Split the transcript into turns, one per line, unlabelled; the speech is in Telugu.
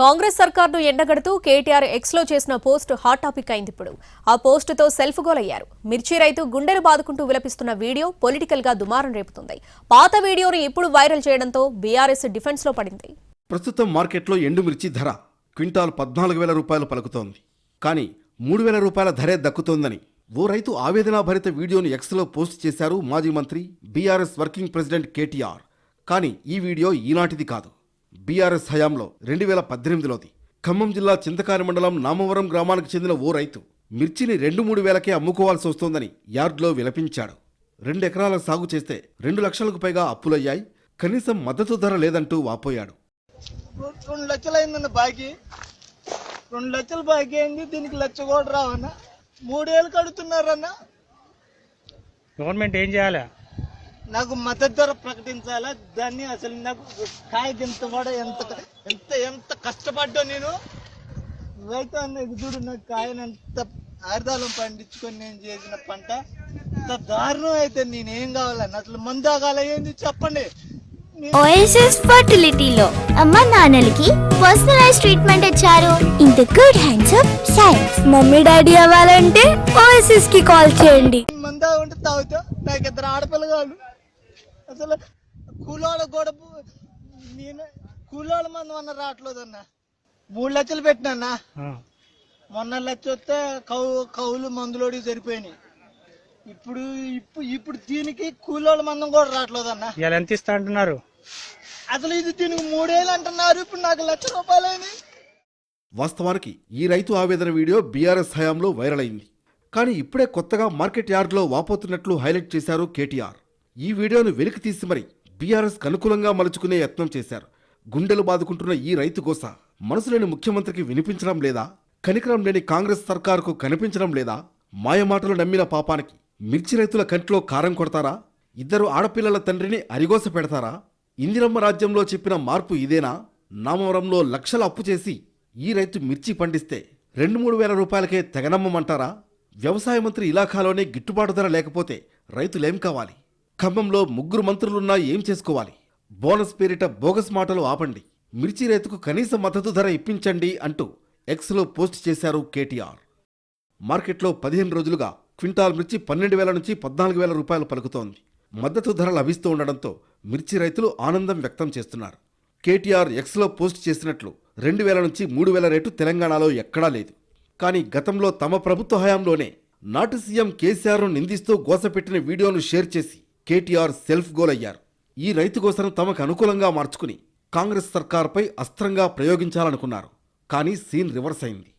కాంగ్రెస్ సర్కార్ను ఎండగడుతూ కేటీఆర్ ఎక్స్లో చేసిన పోస్ట్ హాట్ టాపిక్ అయింది ఇప్పుడు. ఆ పోస్టుతో సెల్ఫ్ గోల్ అయ్యారు మిర్చి రైతు గుండెలు బాదుకుంటూ విలపిస్తున్న వీడియో పొలిటికల్గా దుమారం రేపుతుంది. పాత వీడియోను ఇప్పుడు వైరల్ చేయడంతో బీఆర్ఎస్ డిఫెన్స్లో పడింది.
ప్రస్తుతం మార్కెట్లో ఎండుమిర్చి ధర క్వింటాల్ పద్నాలుగు వేల రూపాయలు పలుకుతోంది. కానీ మూడు వేల రూపాయల ధరే దక్కుతోందని. ఓ రైతు ఆవేదనాభరిత వీడియోను ఎక్స్లో పోస్ట్ చేశారు మాజీ మంత్రి బీఆర్ఎస్ వర్కింగ్ ప్రెసిడెంట్ కేటీఆర్. కానీ ఈ వీడియో ఈనాటిది కాదు. బీఆర్ఎస్ హయాంలో రెండు వేల పద్దెనిమిదిలోది. ఖమ్మం జిల్లా చింతకాని మండలం నామవరం గ్రామానికి చెందిన ఓ రైతు మిర్చిని రెండు మూడు వేలకే అమ్ముకోవాల్సి వస్తోందని యార్డ్లో విలపించాడు. రెండు ఎకరాల సాగు చేస్తే రెండు లక్షలకు పైగా అప్పులయ్యాయి. కనీసం మద్దతు ధర లేదంటూ వాపోయాడు.
రెండు లక్షలు అయిందన్న బాకీ. రెండు లక్షలు బాకీ అయింది దీనికి లక్ష కూడా రావన్న. మూడేళ్ళు కడుతున్నారన్న.
గవర్నమెంట్ ఏం చేయాలి?
నాకు మద్దతు ధర ప్రకటించాలా? దాన్ని అసలు నాకు కాయ ఎంత కూడా ఎంత ఎంత ఎంత కష్టపడ్డా నేను? రైతు అన్న ఇది చూడు నాకు కాయను ఎంత ఆరుదాలం పండించుకొని నేను చేసిన పంట. ఇంత దారుణం అయితే నేనేం కావాలన్న అసలు మందు ఆగాల ఏంది చెప్పండి.
ఓఎస్ఎస్ ఫర్టిలిటీలో అమ్మ నాన్నలకి పర్సనలైజ్ ట్రీట్మెంట్ ఇచ్చారు. In the good hands of science mommy daddy అవ్వాలంటే ఓఎస్ఎస్కి కాల్ చేయండి.
మందా ఉంటే తాగుతా నాకు ఇద్దరు ఆడపిల్లగాళ్ళు. అసలు కూలోళ్ళ కూడా నేను కూలోళ్ళ మంది మొన్న రావట్లేదు అన్న. మూడు లక్షలు పెట్టినా మొన్న లక్ష వస్తే కౌ కౌలు మందులోడి సరిపోయినాయి. ఇప్పుడు ఇప్పుడు ఇప్పుడు దీనికి కూలోళ్ళ మందం కూడా రావట్లేదు అన్న.
ఎంత ఇస్తా అంటున్నారు?
అసలు ఇది దీనికి మూడేళ్ళు అంటున్నారు. ఇప్పుడు నాకు లక్ష రూపాయలైంది
వాస్తవానికి ఈ రైతు ఆవేదన వీడియో బీఆర్ఎస్ హయాంలో వైరల్ అయింది. కానీ ఇప్పుడే కొత్తగా మార్కెట్ యార్డ్లో వాపోతున్నట్లు హైలైట్ చేశారు కేటీఆర్. ఈ వీడియోను వెలికి తీసి మరి బీఆర్ఎస్ అనుకూలంగా మలుచుకునే యత్నం చేశారు. గుండెలు బాదుకుంటున్న ఈ రైతు గోస మనసులేని ముఖ్యమంత్రికి వినిపించడం లేదా? కనికరం లేని కాంగ్రెస్ సర్కారుకు కనిపించడం లేదా? మాయమాటలు నమ్మిన పాపానికి మిర్చి రైతుల కంట్లో కారం కొడతారా? ఇద్దరు ఆడపిల్లల తండ్రిని అరిగోస పెడతారా? ఇందిరమ్మ రాజ్యంలో చెప్పిన మార్పు ఇదేనా? నామవరంలో లక్షల అప్పు చేసి ఈ రైతు మిర్చి పండిస్తే రెండు మూడు వేల రూపాయలకే తెగనమ్మమంటారా వ్యవసాయ మంత్రి ఇలాఖాలోనే గిట్టుబాటు ధర లేకపోతే రైతులేం కావాలి? ఖమ్మంలో ముగ్గురు మంత్రులున్నా ఏం చేసుకోవాలి? బోనస్ పేరిట బోగస్ మాటలు ఆపండి. మిర్చి రైతుకు కనీస మద్దతు ధర ఇప్పించండి అంటూ ఎక్స్లో పోస్ట్ చేశారు కేటీఆర్. మార్కెట్లో పదిహేను రోజులుగా క్వింటాల్ మిర్చి పన్నెండు వేల నుంచి పద్నాలుగు వేల రూపాయలు పలుకుతోంది. మద్దతు ధర లభిస్తూ ఉండడంతో మిర్చి రైతులు ఆనందం వ్యక్తం చేస్తున్నారు. కేటీఆర్ ఎక్స్లో పోస్ట్ చేసినట్లు రెండు వేల నుంచి మూడు వేల రేటు తెలంగాణలో ఎక్కడా లేదు. కానీ గతంలో తమ ప్రభుత్వ హయాంలోనే నాటి సీఎం కేసీఆర్ను నిందిస్తూ గోసపెట్టిన వీడియోను షేర్ చేసి కేటీఆర్ సెల్ఫ్ గోల్ అయ్యారు. ఈ రైతు కోసం తమకు అనుకూలంగా మార్చుకుని కాంగ్రెస్ సర్కార్పై అస్త్రంగా ప్రయోగించాలనుకున్నారు. కానీ సీన్ రివర్స్ అయింది.